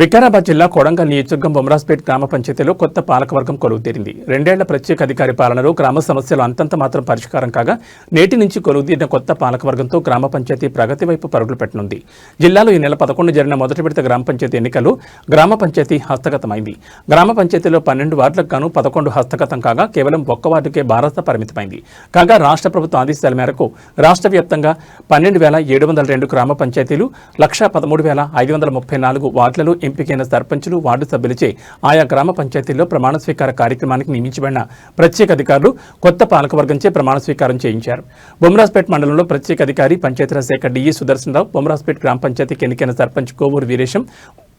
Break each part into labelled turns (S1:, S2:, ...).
S1: వికారాబాద్ జిల్లా కొడంగల్ నియోజకవర్గం బొమరాజ్పేట్ గ్రామ పంచాయతీలో కొత్త పాలకవర్గం కొలువు తీరింది. రెండేళ్ళ ప్రత్యేక అధికారి పాలనలో గ్రామ సమస్యలు అంతంత మాత్రం పరిష్కారం కాగా నేటి నుంచి కొలువు తీరిన కొత్త పాలకవర్గంతో గ్రామ పంచాయతీ ప్రగతి వైపు పరుగులు పెట్టనుంది. జిల్లాలో ఈ నెల పదకొండు జరిగిన మొదటి విడత గ్రామ పంచాయతీ ఎన్నికలు గ్రామ పంచాయతీ హస్తగతమైంది. గ్రామ పంచాయతీలో పన్నెండు వార్డులకు గాను పదకొండు హస్తగతం కాగా కేవలం ఒక్క వార్డుకే భారత పరిమితమైంది. కాగా రాష్ట్ర ప్రభుత్వ ఆదేశాల మేరకు రాష్ట్ర వ్యాప్తంగా పన్నెండు వేల ఏడు వందల రెండు గ్రామ పంచాయతీలు లక్ష పదమూడు వేల ఐదు వందల ముప్పై నాలుగు వార్డులలో ఎంపికైన సర్పంచులు వార్డు సభ్యులచే ఆయా గ్రామ పంచాయతీల్లో ప్రమాణ స్వీకార కార్యక్రమానికి నియమించబడిన ప్రత్యేక అధికారులు కొత్త పాలకవర్గంచే ప్రమాణ స్వీకారం చేయించారు. బొమ్రాజ్పేట్ మండలంలో ప్రత్యేక అధికారి పంచాయతీరాజ్ శాఖ డిఈ సుదర్శనరావు బొమ్రాజ్పేట్ గ్రామ పంచాయతీకి ఎన్నికైన సర్పంచ్ కోవూరు వీరేశం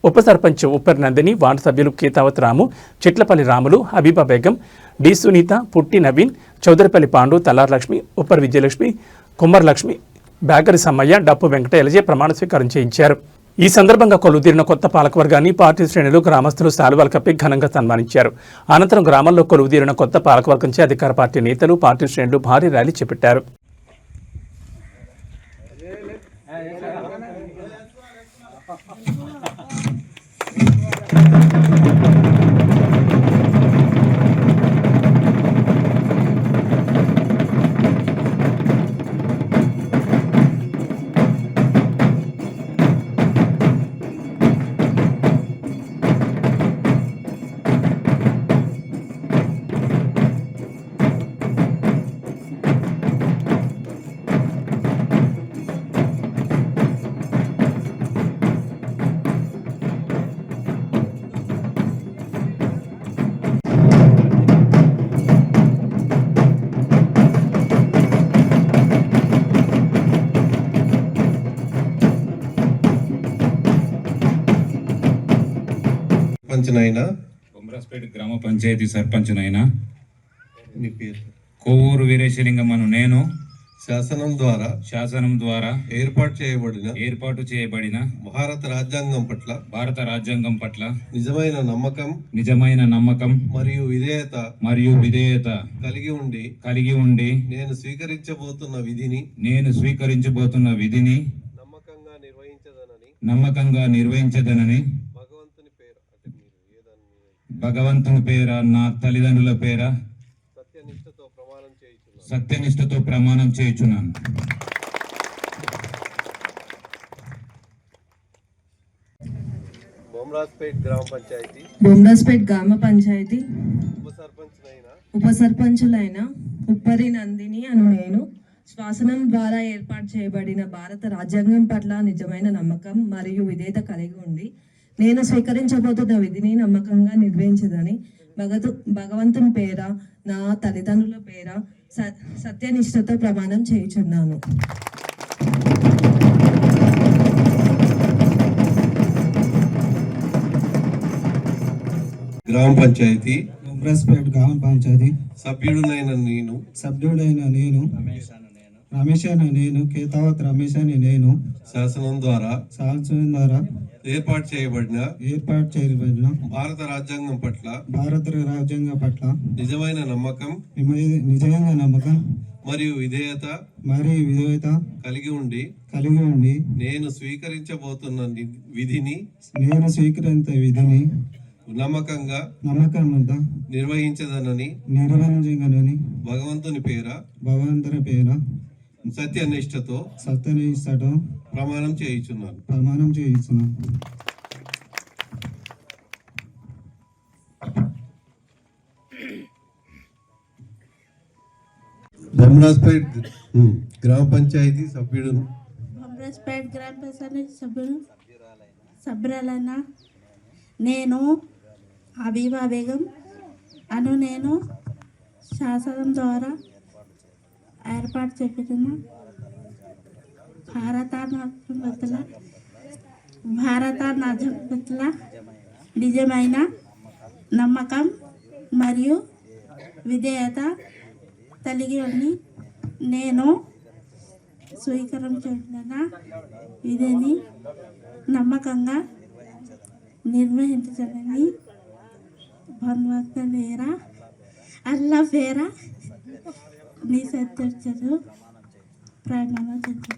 S1: ఉప సర్పంచ్ ఉప్పర్ నందిని వార్డు సభ్యులు కేతావత్ రాము చిట్లపల్లి రాములు హబీబా బేగం డి సునీత పుట్టి నవీన్ చౌదరిపల్లి పాండు తల్లార్ లక్ష్మి ఉప్పర్ విజయలక్ష్మి కుమ్మర్ లక్ష్మి సమ్మయ్య డప్పు వెంకట ఎలజే ప్రమాణ స్వీకారం చేయించారు. ఈ సందర్భంగా కొలువుదీరిన కొత్త పాలకవర్గాన్ని పార్టీ శ్రేణులు గ్రామస్తులు శాలువాలు కప్పి ఘనంగా సన్మానించారు. అనంతరం గ్రామంలో కొలువుదీరిన కొత్త పాలకవర్గంచే అధికార పార్టీ నేతలు పార్టీ శ్రేణులు భారీ ర్యాలీ చేపట్టారు.
S2: పంచనైనా
S3: బొమ్రాస్పేట గ్రామ పంచాయతీ సర్పంచ్నైన
S2: పేరు?
S3: కొవ్వూరు వీరేశలింగమ్మను నేను.
S2: శాసనం ద్వారా
S3: శాసనం ద్వారా
S2: ఏర్పాటు చేయబడిన
S3: ఏర్పాటు చేయబడిన
S2: భారత రాజ్యాంగం పట్ల
S3: భారత రాజ్యాంగం పట్ల
S2: నిజమైన నమ్మకం
S3: నిజమైన నమ్మకం
S2: మరియు విధేయత
S3: మరియు విధేయత
S2: కలిగి ఉండి
S3: కలిగి ఉండి
S2: నేను స్వీకరించబోతున్న విధిని
S3: నేను స్వీకరించబోతున్న విధిని
S2: నమ్మకంగా నిర్వహించదనని
S3: నమ్మకంగా నిర్వహించదనని
S2: భగవంతుని పేరు అంటే మీరు ఏదాన్ని
S3: భగవంతుని పేర నా తల్లిదండ్రుల పేర
S2: సత్యనిష్టతో ప్రమాణం చేయించున్నాను.
S3: సత్యనిష్టతో ప్రమాణం చేయుచున్నాను.
S2: బొమ్రాజ్పేట్ గ్రామ పంచాయతీ.
S4: బొమ్రాస్పేట్ గ్రామ పంచాయతీ.
S2: ఉప
S4: సర్పంచులైన ఉప్పరి నందిని అను నేను. శ్వాసనం ద్వారా ఏర్పాటు చేయబడిన భారత రాజ్యాంగం పట్ల నిజమైన నమ్మకం మరియు విధేయత కలిగి ఉండి నేను స్వీకరించబోతున్న విధిని నమ్మకంగా నిర్వహించదని భగతు భగవంతుని పేర నా తల్లిదండ్రుల పేర స- సత్యనిష్టతో ప్రమాణం చేయుచున్నాను.
S2: గ్రామ పంచాయతీ
S5: ఉమ్రాస్పేట్ గ్రామ పంచాయతీ
S2: సభ్యుడునైన నేను
S5: సభ్యుడైన నేను రమేష్ అనే నేను కేతావత్ రమేష్ అని నేను
S2: శాసనం ద్వారా
S5: సాల్సం ద్వారా
S2: ఏర్పాటు చేయబడిన
S5: ఏర్పాటు చేయబడిన
S2: భారత రాజ్యాంగం పట్ల
S5: భారత రాజ్యాంగం పట్ల
S2: నిజమైన నమ్మకం
S5: నిమ- నిజంగా నమ్మకం
S2: మరియు విధేయత
S5: మరియు విధేయత
S2: కలిగి ఉండి
S5: కలిగి ఉండి
S2: నేను స్వీకరించబోతున్న విధిని
S5: నేను స్వీకరించే విధిని
S2: నమ్మకంగా
S5: నమ్మకంగా
S2: నిర్వహించదనని
S5: నిర్వహించగలని
S2: భగవంతుని పేర
S5: భగవంతుని పేర
S2: సత్యనిష్టతో
S5: సత్యనిష్టతో
S2: ప్రమాణం చేయుచున్నాను.
S5: ప్రమాణం చేయిస్తున్నాను
S2: ధర్మరాజ్పేట్ గ్రామ పంచాయతీ సభ్యుడు
S6: కాంగ్రెస్పేట్ గ్రామ పంచాయతీ సభ్యులు సభ్యురాలైన నేను హబీబా బేగం అను నేను శాసనం ద్వారా ఏర్పాటు చేపట్టిన భారత పట్ల భారత రాజ్యం నిజమైన నమ్మకం మరియు విధేయత కలిగి ఉండి నేను స్వీకరించిన విధిని నమ్మకంగా నిర్వహించని భగవంత పేర అల్లా పేర నీ చేతులు ప్రయాణంలో చదువు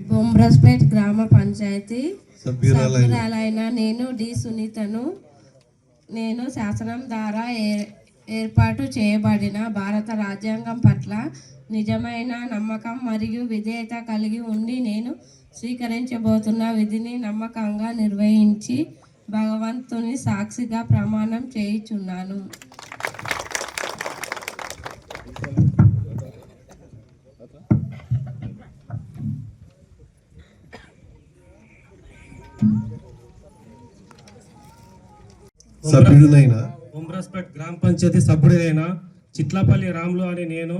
S7: బొమ్రస్పేట్ గ్రామ పంచాయతీ
S2: సభ్యురాలైన
S7: నేను డి సునీతను. నేను శాసనం ద్వారా ఏర్పాటు చేయబడిన భారత రాజ్యాంగం పట్ల నిజమైన నమ్మకం మరియు విధేయత కలిగి ఉండి నేను స్వీకరించబోతున్న విధిని నమ్మకంగా నిర్వహించి భగవంతుని సాక్షిగా ప్రమాణం చేయుచున్నాను.
S2: సభ్యుడినైనా
S8: ఉమ్రాస్పేట్ గ్రామ పంచాయతీ సభ్యుడైన చిట్లపల్లి రాములు అని నేను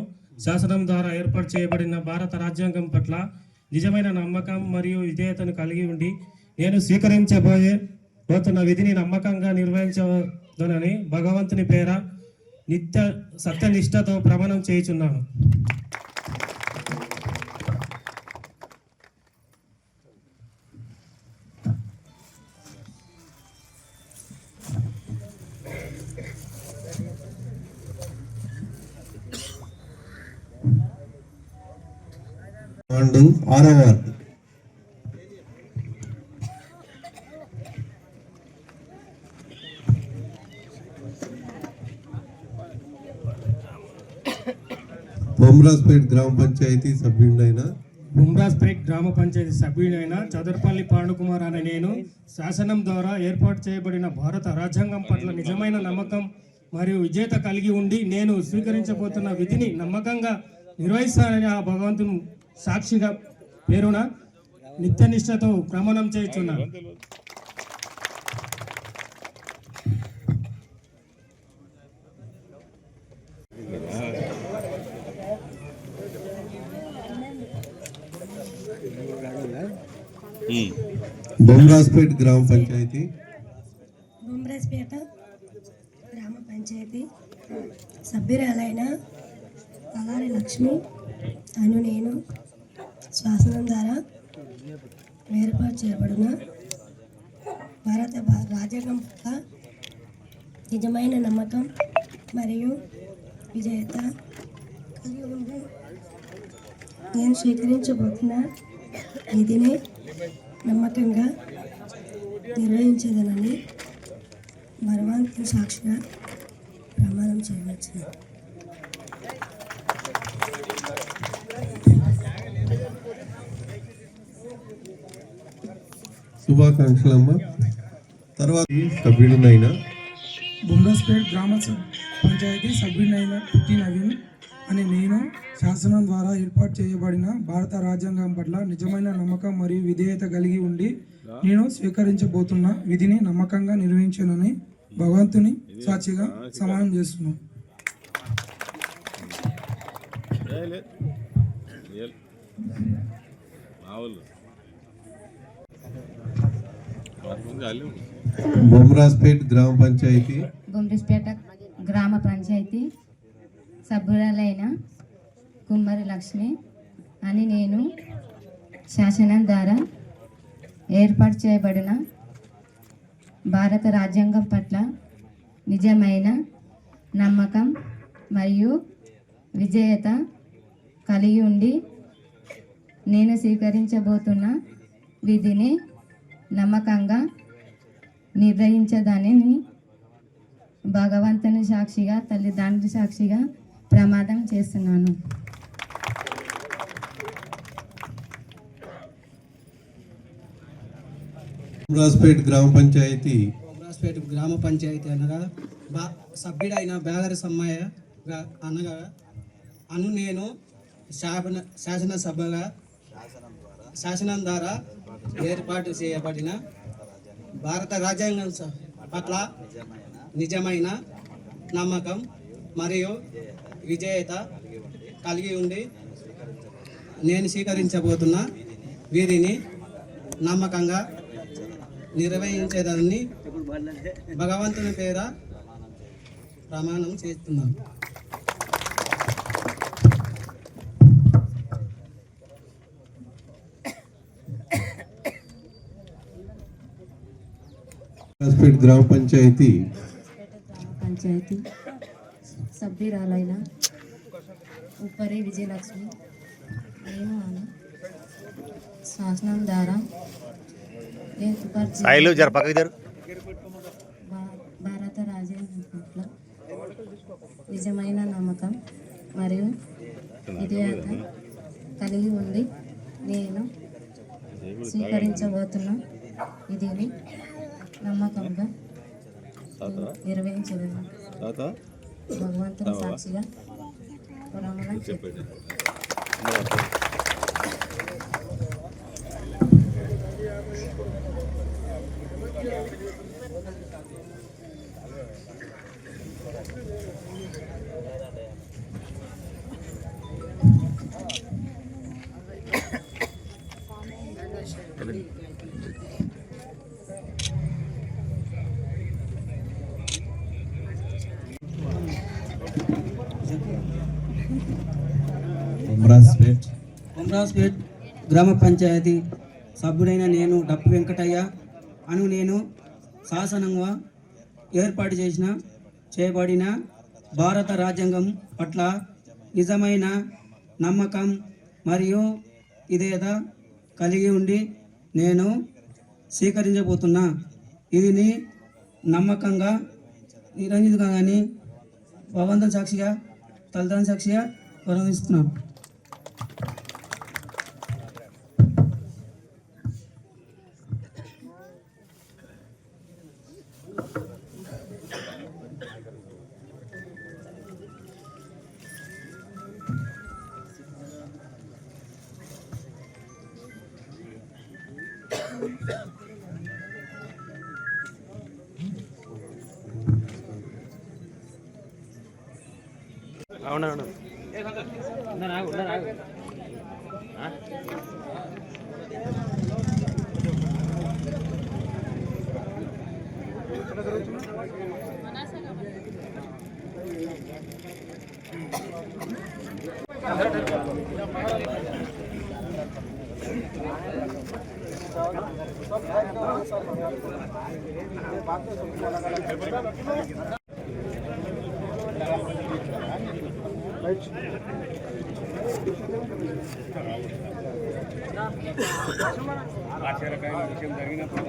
S8: శాసనం ద్వారా ఏర్పాటు చేయబడిన భారత రాజ్యాంగం పట్ల నిజమైన నమ్మకం మరియు విధేయతను కలిగి ఉండి నేను స్వీకరించబోయే పోతున్న విధిని నమ్మకంగా నిర్వహించదనని భగవంతుని పేర నిత్య సత్యనిష్టతో ప్రమాణం చేయుచున్నాను.
S2: వార్డు ఆరో వార్డు బొమ్రాజ్పేట్ గ్రామ పంచాయతీ సభ్యుడైన
S8: బుమ్రాస్పేట్ గ్రామ పంచాయతీ సభ్యుడైన చదర్పల్లి పాండుకుమార్ అనే నేను శాసనం ద్వారా ఏర్పాటు చేయబడిన భారత రాజ్యాంగం పట్ల నిజమైన నమ్మకం మరియు విజేత కలిగి ఉండి నేను స్వీకరించబోతున్న విధిని నమ్మకంగా నిర్వహిస్తానని ఆ భగవంతుని సాక్షిగా పేరున నిత్యనిష్టతో ప్రమాణం చేయుచున్నాను
S2: బొమ్రాజ్పేట్ గ్రామ పంచాయతీ.
S9: బొమ్రాజ్పేట గ్రామ పంచాయతీ. సభ్యురాలైన తలారి లక్ష్మి అను నేను. శ్వాసనం ద్వారా ఏర్పాటు చేయబడిన భారత రాజ్యాంగం పట్ల నిజమైన నమ్మకం మరియు విజేత కలిగి ఉంది నేను స్వీకరించబోతున్న నిధిని నమ్మకంగా నిర్వహించేదనని భగవంతుని సాక్షిగా ప్రమాణం చేయవచ్చు
S2: శుభాకాంక్షలమ్మ. తర్వాత సభ్యుడినైనా
S5: బొమ్రస్పేట్ గ్రామ పంచాయతీ సభ్యునైన పుట్టి నవీన్ అని నేను శాసనం ద్వారా ఏర్పాటు చేయబడిన భారత రాజ్యాంగం పట్ల నిజమైన నమ్మకం మరియు విధేయత కలిగి ఉండి నేను స్వీకరించబోతున్న విధిని నమ్మకంగా నిర్వహించానని భగవంతుని సాక్షిగా సమానం చేస్తున్నాను.
S2: బొమ్రాజ్పేట్ గ్రామ పంచాయతీ.
S10: బొమ్రిస్పేట గ్రామ పంచాయతీ సభ్యురాలైన కుమ్మరి లక్ష్మి అని నేను శాసనం ద్వారా ఏర్పాటు చేయబడిన భారత రాజ్యాంగం పట్ల నిజమైన నమ్మకం మరియు విజేయత కలిగి ఉండి నేను స్వీకరించబోతున్న విధిని నమ్మకంగా నిర్వహించదానిని భగవంతుని సాక్షిగా తల్లిదండ్రుల సాక్షిగా ప్రమాదం చేస్తున్నాను.
S2: బొమ్రాజ్పేట్ గ్రామ పంచాయతీ.
S5: గ్రామ పంచాయతీ అనగా బా సభ్యుడైన బేగరి సమ్మయ్య అనగా అను నేను శాసన శాసనసభగా శాసనం ద్వారా ఏర్పాటు చేయబడిన భారత రాజ్యాంగం పట్ల నిజమైన నమ్మకం మరియు విజేత కలిగి ఉండి నేను స్వీకరించబోతున్న వీరిని నమ్మకంగా నిర్వహించేదాన్ని భగవంతుని పేర ప్రమాణం చేస్తున్నాను.
S2: బొమ్రాజ్పేట్ గ్రామ పంచాయతీ.
S10: గ్రామ పంచాయతీ సభ్యురాలైన ఉప్పరి విజయలక్ష్మి నేను ఆమె. శాసనం ద్వారా భారత రాజ్యాంగం పట్ల నిజమైన నమ్మకం మరియు విధేయత కలిగి ఉండి నేను స్వీకరించబోతున్న విధిని నమ్మకంగా నిర్వహించదను భగవంతుని సాక్షిగా ప్రమాణం చేస్తున్నాను.
S2: బొమ్రాజ్పేట్
S11: ఉమ్రాస్పేట్ గ్రామ పంచాయతీ సభ్యుడైన నేను డప్పు వెంకటయ్య అను నేను శాసనంగా ఏర్పాటు చేసిన చేయబడిన భారత రాజ్యాంగం పట్ల నిజమైన నమ్మకం మరియు ఇదేత కలిగి ఉండి నేను స్వీకరించబోతున్నా. ఇదిని నమ్మకంగా నిరంజితగా కానీ భగవంతుని సాక్షిగా తల్లిదండ్రుల సాక్షిగా గౌరవిస్తున్నాను.
S12: అవునవును Thank you. ఆశ్చర్యకరమైన విషయం జరిగినప్పుడు